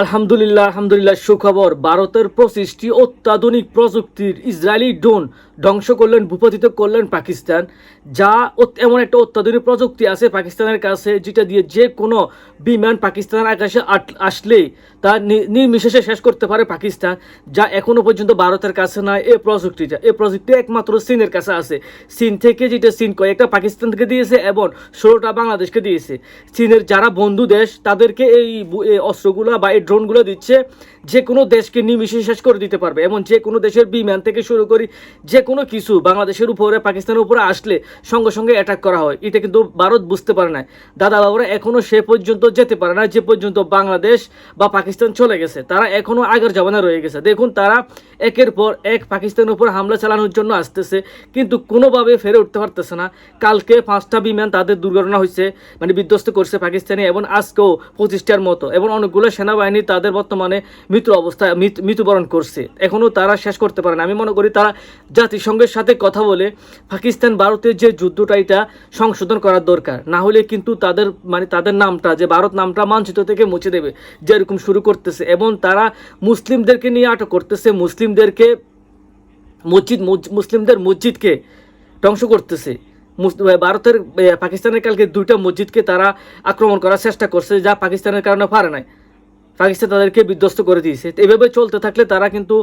আলহামদুলিল্লাহ আলহামদুলিল্লাহ, সুখবর। ভারতের পঁচিশটি অত্যাধুনিক প্রযুক্তির ইসরায়েলি ড্রোন ধ্বংস করলেন, ভূপতিত করলেন পাকিস্তান। যা এমন একটা অত্যাধুনিক প্রযুক্তি আছে পাকিস্তানের কাছে, যেটা দিয়ে যে কোনো বিমান পাকিস্তানের আকাশে আসলেই তা নির্বিশেষে শেষ করতে পারে পাকিস্তান, যা এখনও পর্যন্ত ভারতের কাছে নয়। এই প্রযুক্তিটা এই প্রযুক্তি একমাত্র চীনের কাছে আছে। চীন থেকে যেটা চীন কয়েকটা পাকিস্তান থেকে দিয়েছে এবং ষোলোটা বাংলাদেশকে দিয়েছে। চীনের যারা বন্ধু দেশ, তাদেরকে এই অস্ত্রগুলো বা এই ড্রোনগুলো দিচ্ছে, যে কোনো দেশকে নিমিশে শেষ করে দিতে পারবে। এবং যে কোনো দেশের বিমান থেকে শুরু করি, যে কোনো কিছু বাংলাদেশের উপরে, পাকিস্তানের উপরে আসলে সঙ্গে সঙ্গে অ্যাটাক করা হয়। এটা কিন্তু ভারত বুঝতে পারে না দাদা বাবুরা এখনও সে পর্যন্ত যেতে পারে না যে পর্যন্ত বাংলাদেশ বা পাকিস্তান চলে গেছে। তারা এখনও আগের জমানা রয়ে গেছে। দেখুন, তারা একের পর এক পাকিস্তানের উপর হামলা চালানোর জন্য আসতেছে, কিন্তু কোনোভাবে ফেরে উঠতে পারতেছে না। কালকে পাঁচটা বিমান তাদের দুর্ঘটনা হয়েছে মানে বিধ্বস্ত করছে পাকিস্তানি, এবং আজকেও পঁচিশটার মতো, এবং অনেকগুলো সেনাবাহিনী তাদের বর্তমানে মৃত্যু অবস্থায় মৃত্যুবরণ করছে। এখনও তারা শেষ করতে পারে না। আমি মনে করি তারা জাতিসংঘের সাথে কথা বলে পাকিস্তান, ভারতের যে যুদ্ধটা, এটা সংশোধন করার দরকার। না হলে কিন্তু তাদের মানে তাদের নামটা, যে ভারত নামটা মানচিত্র থেকে মুছে দেবে যেরকম শুরু করতেছে। এবং তারা মুসলিমদেরকে নিয়ে আটক করতেছে, মুসলিমদেরকে মসজিদ- মুসলিমদের মসজিদকে ধ্বংস করতেছে। ভারতের পাকিস্তানের কালকে দুইটা মসজিদকে তারা আক্রমণ করার চেষ্টা করছে, যা পাকিস্তানের কারণে পারে নাই। পাকিস্তান তাদেরকে বিধ্বস্ত করে দিয়েছে। এভাবে চলতে থাকলে তারা কিন্তু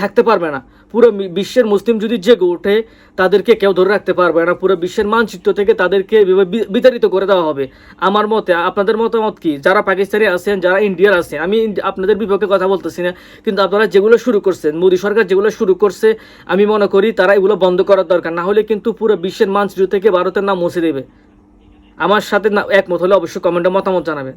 থাকতে পারবে না। পুরো বিশ্বের মুসলিম যদি জেগে ওঠে, তাদেরকে কেউ ধরে রাখতে পারবে না। পুরো বিশ্বের মানচিত্র থেকে তাদেরকে এভাবে বিতাড়িত করে দেওয়া হবে। আমার মতে, আপনাদের মতামত কি? যারা পাকিস্তানি আছেন, যারা ইন্ডিয়ার আছেন, আমি আপনাদের বিপক্ষে কথা বলতেছি না, কিন্তু আপনারা যেগুলো শুরু করছেন, মোদী সরকার যেগুলো শুরু করছে, আমি মনে করি তারা এগুলো বন্ধ করার দরকার। না হলে কিন্তু পুরো বিশ্বের মানচিত্র থেকে ভারতের নাম মুছে দেবে। আমার সাথে একমত হলে অবশ্যই কমেন্টে মতামত জানাবেন।